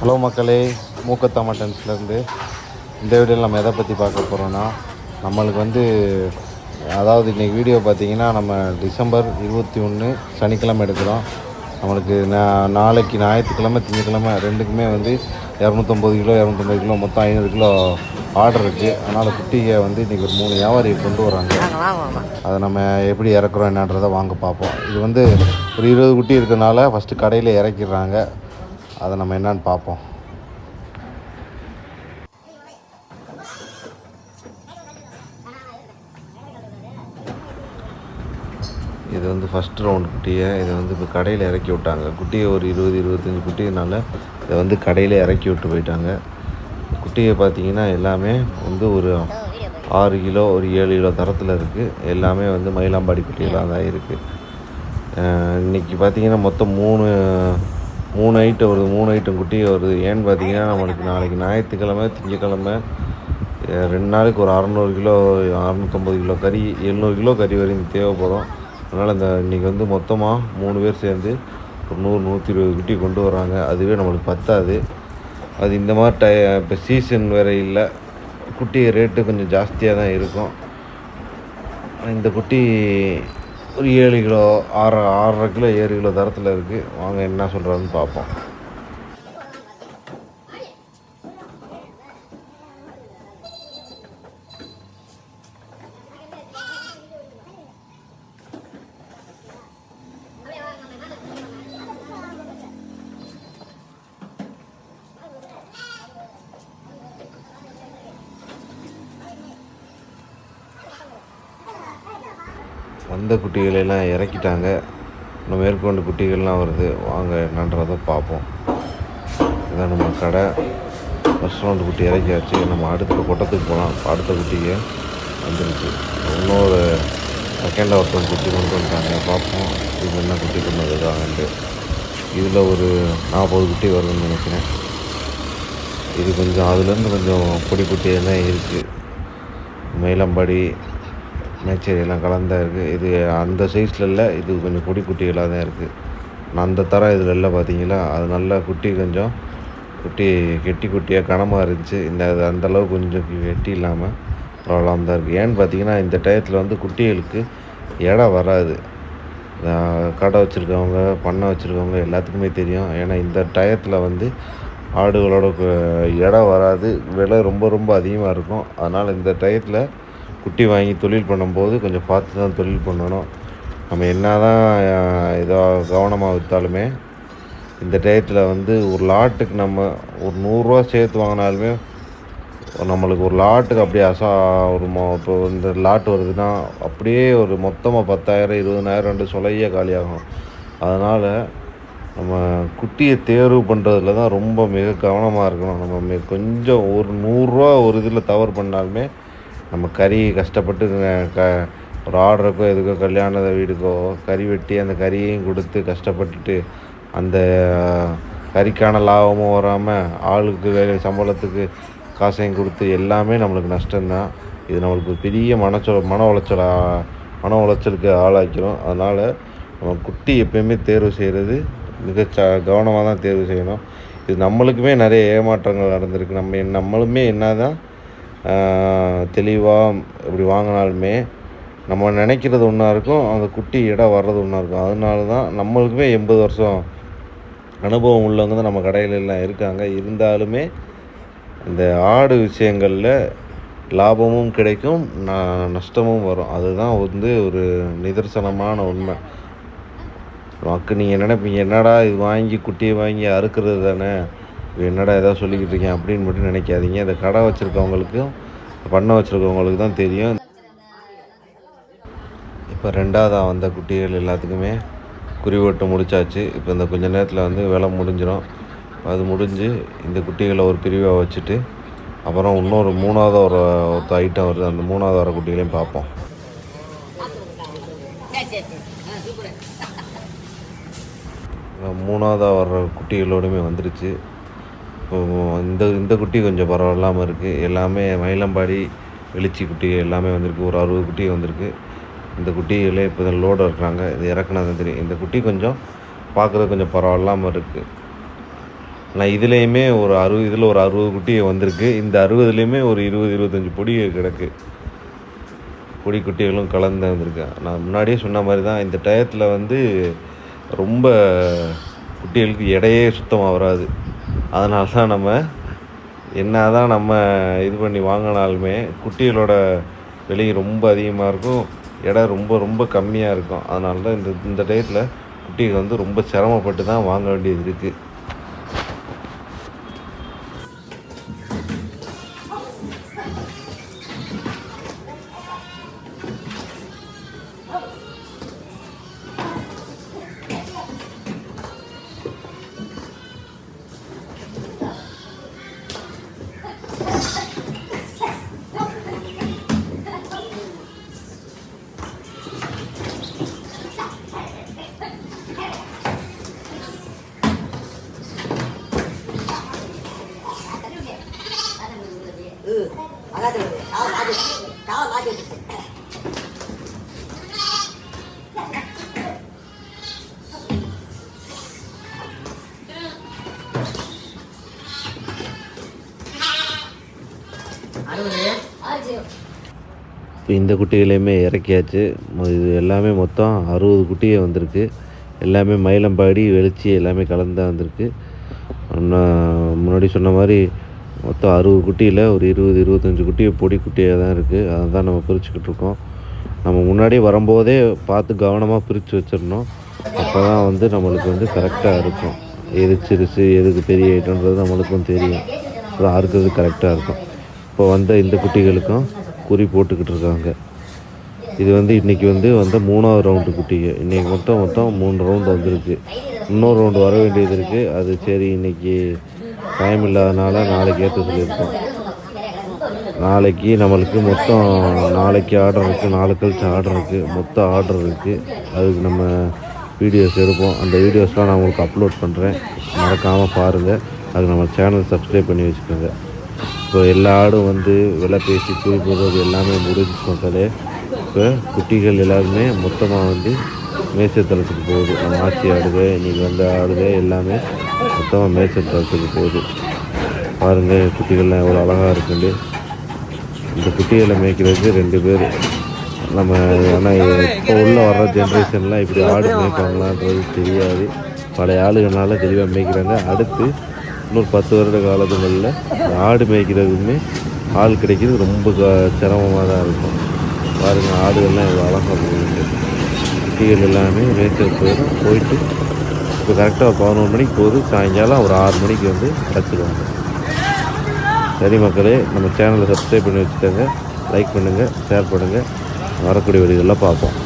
Hello மக்களே மூக்கத்தா மட்டன்ஸ்லேருந்து இந்த வீடியோவில் நம்ம எதை பற்றி பார்க்க போகிறோன்னா நம்மளுக்கு வந்து அதாவது இன்றைக்கி வீடியோ பார்த்தீங்கன்னா நம்ம டிசம்பர் இருபத்தி ஒன்று சனிக்கிழமை எடுக்கிறோம். நம்மளுக்கு நா- நாளைக்கு ஞாயிற்றுக்கிழமை திங்கக்கிழமை ரெண்டுக்குமே வந்து இரநூத்தொம்பது கிலோ இரநூத்தொம்பது கிலோ மொத்தம் ஐநூறு கிலோ ஆர்டர் இருக்குது அதனால் குட்டிகை வந்து இன்றைக்கி ஒரு மூணு வியாபாரி கொண்டு வராங்க. அதை நம்ம எப்படி இறக்குறோம் என்னன்றதை வாங்க பார்ப்போம். இது வந்து ஒரு இருபது குட்டி இருக்கனால ஃபஸ்ட்டு கடையில் இறக்கிடுறாங்க. அதை நம்ம என்னன்னு பார்ப்போம். இது வந்து ஃபஸ்ட் ரவுண்ட் குட்டியை இதை வந்து இப்போ கடையில் இறக்கி விட்டாங்க. குட்டியை ஒரு இருபது இருபத்தஞ்சி குட்டினால இதை வந்து கடையில் இறக்கி விட்டு போயிட்டாங்க. குட்டியை பார்த்தீங்கன்னா எல்லாமே வந்து ஒரு ஆறு கிலோ ஒரு ஏழு கிலோ தரத்தில் இருக்குது எல்லாமே வந்து மயிலாம்பாடி குட்டிகளாக தான் இருக்குது இன்றைக்கி பார்த்தீங்கன்னா மொத்தம் மூணு மூணு ஐட்டம் வருது மூணு ஐட்டம் குட்டி வருது. ஏன்னு பார்த்தீங்கன்னா நம்மளுக்கு நாளைக்கு ஞாயிற்றுக்கிழமை திங்கக்கிழமை ரெண்டு நாளைக்கு ஒரு அறநூறு கிலோ அறநூற்றம்பது கிலோ கறி எழுநூறு கிலோ கறி வரைக்கும் தேவைப்படும். அதனால் இந்த இன்றைக்கி வந்து மொத்தமாக மூணு பேர் சேர்ந்து ஒரு நூறு நூற்றி இருபது குட்டி கொண்டு வராங்க. அதுவே நம்மளுக்கு பத்தாது. அது இந்த மாதிரி டை இப்போ சீசன் வேறு இல்லை. குட்டி ரேட்டு கொஞ்சம் ஜாஸ்தியாக தான் இருக்கும். இந்த குட்டி ஒரு ஏழு கிலோ ஆறு ஆறரை கிலோ ஏழு கிலோ தரத்தில் இருக்குது வாங்க என்ன சொல்கிறாருன்னு பார்ப்போம். வந்த குட்டிகளெல்லாம் இறக்கிட்டாங்க. இன்னும் மேற்கொண்டு குட்டிகள்லாம் வருது. வாங்க என்னன்றதை பார்ப்போம். இதான் நம்ம கடை. ஃபஸ்ட் ரவுண்டு குட்டி இறக்கியாச்சு. நம்ம அடுத்த கொட்டத்துக்கு போகலாம். அடுத்த குட்டிக்கு வந்துருச்சு. இன்னொரு செகண்ட் ஒருத்தர் குட்டி கொண்டு வந்துட்டாங்க. பார்ப்போம். இது என்ன குட்டி கொண்டு வந்துருக்காங்கன்ட்டு. இதில் ஒரு நாற்பது குட்டி வருதுன்னு நினைக்கிறேன். இது கொஞ்சம் அதுலேருந்து கொஞ்சம் பொடி குட்டியாக தான் இருக்குது மயிலம்பாடி மேச்சேரியெல்லாம் எல்லாம் கலந்தா இருக்குது இது அந்த சைஸில் இல்லை இது கொஞ்சம் பொடி குட்டிகளாக தான் இருக்குது அந்த தரம் இதில் இல்லை பார்த்தீங்களா அது நல்லா குட்டி கொஞ்சம் குட்டி கெட்டி குட்டியாக கனமாக இருந்துச்சு. இந்த அது அந்தளவு கொஞ்சம் கெட்டி இல்லாமல் ப்ராப்ளம் தான் இருக்குது ஏன்னு பார்த்தீங்கன்னா இந்த டயத்தில் வந்து குட்டிகளுக்கு இடம் வராது. கடை வச்சுருக்கவங்க பண்ணை வச்சுருக்கவங்க எல்லாத்துக்குமே தெரியும். ஏன்னா இந்த டயத்தில் வந்து ஆடுகளோட இடம் வராது. விலை ரொம்ப ரொம்ப அதிகமாக இருக்கும். அதனால் இந்த டயத்தில் குட்டி வாங்கி தொழில் பண்ணும்போது கொஞ்சம் பார்த்து தான் தொழில் பண்ணணும். நம்ம என்ன தான் ஏதோ கவனமாக விற்றாலுமே இந்த டயத்தில் வந்து ஒரு லாட்டுக்கு நம்ம ஒரு நூறுரூவா சேர்த்து வாங்கினாலுமே நம்மளுக்கு ஒரு லாட்டுக்கு அப்படியே அசா ஒரு மொ இப்போ இந்த லாட்டு வருதுன்னா அப்படியே ஒரு மொத்தமாக பத்தாயிரம் இருபதாயிரம் ரெண்டு சொலையே காலியாகும். அதனால் நம்ம குட்டியை தேர்வு பண்ணுறதுல தான் ரொம்ப மிக கவனமாக இருக்கணும். நம்ம கொஞ்சம் ஒரு நூறுரூவா ஒரு இதில் தவறு பண்ணாலுமே நம்ம கறி கஷ்டப்பட்டு க ஒரு ஆர்டருக்கோ எதுக்கோ கல்யாண வீடுக்கோ கறி வெட்டி அந்த கறியையும் கொடுத்து கஷ்டப்பட்டுட்டு அந்த கறிக்கான லாபமும் வராமல் ஆளுக்கு வேலை சம்பளத்துக்கு காசையும் கொடுத்து எல்லாமே நம்மளுக்கு நஷ்டம்தான். இது நம்மளுக்கு பெரிய மனச்சொ மன உளைச்சல் மன உளைச்சலுக்கு ஆளாக்கிறோம். அதனால் நம்ம குட்டி எப்பயுமே தேர்வு செய்கிறது மிக ச கவனமாக தான் தேர்வு செய்யணும். இது நம்மளுக்குமே நிறைய ஏமாற்றங்கள் நடந்திருக்கு. நம்ம நம்மளுமே என்ன தான் தெளிவாக இப்படி வாங்கினாலுமே நம்ம நினைக்கிறது ஒன்றா இருக்கும் அந்த குட்டி இடம் வர்றது ஒன்றா இருக்கும். அதனால தான் நம்மளுக்குமே எண்பது வருஷம் அனுபவம் உள்ளவங்க தான் நம்ம கடையிலெல்லாம் இருக்காங்க. இருந்தாலுமே இந்த ஆடு விஷயங்களில் லாபமும் கிடைக்கும் ந- நஷ்டமும் வரும். அதுதான் வந்து ஒரு நிதர்சனமான உண்மை. நமக்கு நீங்கள் நினைப்பீங்க என்னடா இது வாங்கி குட்டியை வாங்கி அறுக்கிறது தானே? என்னடா ஏதோ சொல்லிக்கிட்டு இருக்கேன் அப்படின்னு மட்டும் நினைக்காதீங்க. இந்த கடை வச்சுருக்கவங்களுக்கும் பண்ண வச்சுருக்கவங்களுக்கு தான் தெரியும். இப்போ ரெண்டாவதாக வந்த குட்டிகள் எல்லாத்துக்குமே குறிவட்டு முடிச்சாச்சு. இப்போ இந்த கொஞ்ச நேரத்தில் வந்து வேலை முடிஞ்சிடும் அது முடிஞ்சு இந்த குட்டிகளை ஒரு பிரிவாக வச்சுட்டு அப்புறம் இன்னொரு மூணாவது ஒரு ஒருத்த ஐட்டம் வருது. அந்த மூணாவது வர குட்டிகளையும் பார்ப்போம். மூணாவதாக வர்ற குட்டிகளோடுமே வந்துருச்சு. இந்த இந்த குட்டி கொஞ்சம் பரவாயில்லாமல் இருக்குது எல்லாமே மயிலம்பாடி வெளிச்சி குட்டி எல்லாமே வந்திருக்கு. ஒரு அறுபது குட்டி வந்திருக்கு. இந்த குட்டிகளே இப்போ தான் லோடு இருக்கிறாங்க இது இறக்குனா தான் தெரியும். இந்த குட்டி கொஞ்சம் பார்க்குறது கொஞ்சம் பரவாயில்லாமல் இருக்குது ஆனால் இதுலேயுமே ஒரு அறுபது இதில் ஒரு அறுபது குட்டி வந்திருக்கு. இந்த அறுபதுலேயுமே ஒரு இருபது இருபத்தஞ்சி பொடி கிடக்கு. பொடி குட்டிகளும் கலந்து வந்திருக்கு. நான் முன்னாடியே சொன்ன மாதிரி தான் இந்த டயத்தில் வந்து ரொம்ப குட்டிகளுக்கு இடையே சுத்தமாக வராது. அதனால தான் நம்ம என்ன தான் நம்ம இது பண்ணி வாங்கினாலுமே குட்டிகளோட விலை ரொம்ப அதிகமாக இருக்கும். இடம் ரொம்ப ரொம்ப கம்மியாக இருக்கும். அதனால தான் இந்த இந்த டேட்டில் குட்டிகள் வந்து ரொம்ப சிரமப்பட்டு தான் வாங்க வேண்டியது இருக்குது இப்போ இந்த குட்டிகளையுமே இறக்கியாச்சு. இது எல்லாமே மொத்தம் அறுபது குட்டியே வந்திருக்கு. எல்லாமே மயிலம்பாடி வெளிச்சி எல்லாமே கலந்து தான் வந்திருக்கு. நான் முன்னாடி சொன்ன மாதிரி மொத்தம் அறுபது குட்டியில் ஒரு இருபது இருபத்தஞ்சி குட்டி பொடி குட்டியாக தான் இருக்குது அதை தான் நம்ம பிரிச்சுக்கிட்டு இருக்கோம். நம்ம முன்னாடி வரும்போதே பார்த்து கவனமாக பிரித்து வச்சிடணும். அப்போ தான் வந்து நம்மளுக்கு வந்து கரெக்டாக இருக்கும். எது சிறுசு எதுக்கு பெரிய ஐட்டம்ன்றது நம்மளுக்கும் தெரியும். அப்புறம் அறுக்கிறது கரெக்டாக இருக்கும். இப்போ வந்த இந்த குட்டிகளுக்கும் குறி போட்டுக்கிட்டு இருக்காங்க. இது வந்து இன்றைக்கி வந்து வந்த மூணாவது ரவுண்டு குட்டிங்க இன்றைக்கி மொத்தம் மொத்தம் மூணு ரவுண்டு வந்திருக்கு. இன்னொரு ரவுண்டு வர வேண்டியது இருக்குது அது சரி இன்றைக்கி டைம் இல்லாதனால நாளைக்கு ஏற்ற சொல்லியிருக்கோம். நாளைக்கு நம்மளுக்கு மொத்தம் நாளைக்கு ஆர்டர் இருக்குது நாலு கழிச்சு ஆர்டர் இருக்குது மொத்தம் ஆர்டர் இருக்குது அதுக்கு நம்ம வீடியோஸ் எடுப்போம். அந்த வீடியோஸ்லாம் நான் உங்களுக்கு அப்லோட் பண்ணுறேன் மறக்காமல் பாருங்கள் அதுக்கு நம்ம சேனல் சப்ஸ்கிரைப் பண்ணி வச்சுக்கோங்க. இப்போ எல்லா ஆடும் வந்து விலை பேசி குறி போடுறது எல்லாமே முடிஞ்சு மக்களே. இப்போ குட்டிகள் எல்லாருமே மொத்தமாக வந்து மேய்ச்சத்தளத்துக்கு போகுது. நம்ம ஆட்சி ஆடுது இன்றைக்கி வந்த ஆடுது எல்லாமே மொத்தமாக மேய்ச்சத்தளத்துக்கு போகுது. பாருங்கள் குட்டிகள்லாம் எவ்வளோ அழகாக இருக்குது இந்த குட்டிகளை மேய்க்கிறதுக்கு ரெண்டு பேர். நம்ம ஆனால் இப்போ உள்ள வர்ற ஜென்ரேஷன்லாம் இப்படி ஆடு மேய்ப்பாங்களான்றது தெரியாது. பழைய ஆளுகளால தெளிவாக மேய்க்கிறாங்க. அடுத்து இன்னொரு பத்து வருட காலத்துகளில் ஆடு மேய்க்கிறதுமே ஆள் கிடைக்கிறது ரொம்ப க- சிரமமாக தான் இருக்கும். பாருங்கள் ஆடுகள்லாம் இவ்வளோ அழகாக போகுது குட்டிகள் எல்லாமே மேய்ச்சல் போயிடும். போயிட்டு இப்போ கரெக்டாக பதினோரு மணிக்கு போகுது. சாயங்காலம் ஒரு ஆறு மணிக்கு வந்து கிடச்சிடுவாங்க சரி மக்களே நம்ம சேனலை சப்ஸ்கிரைப் பண்ணி வச்சுக்கோங்க. லைக் பண்ணுங்கள் ஷேர் பண்ணுங்கள் வரக்கூடிய வீடியோலாம் பார்ப்போம்.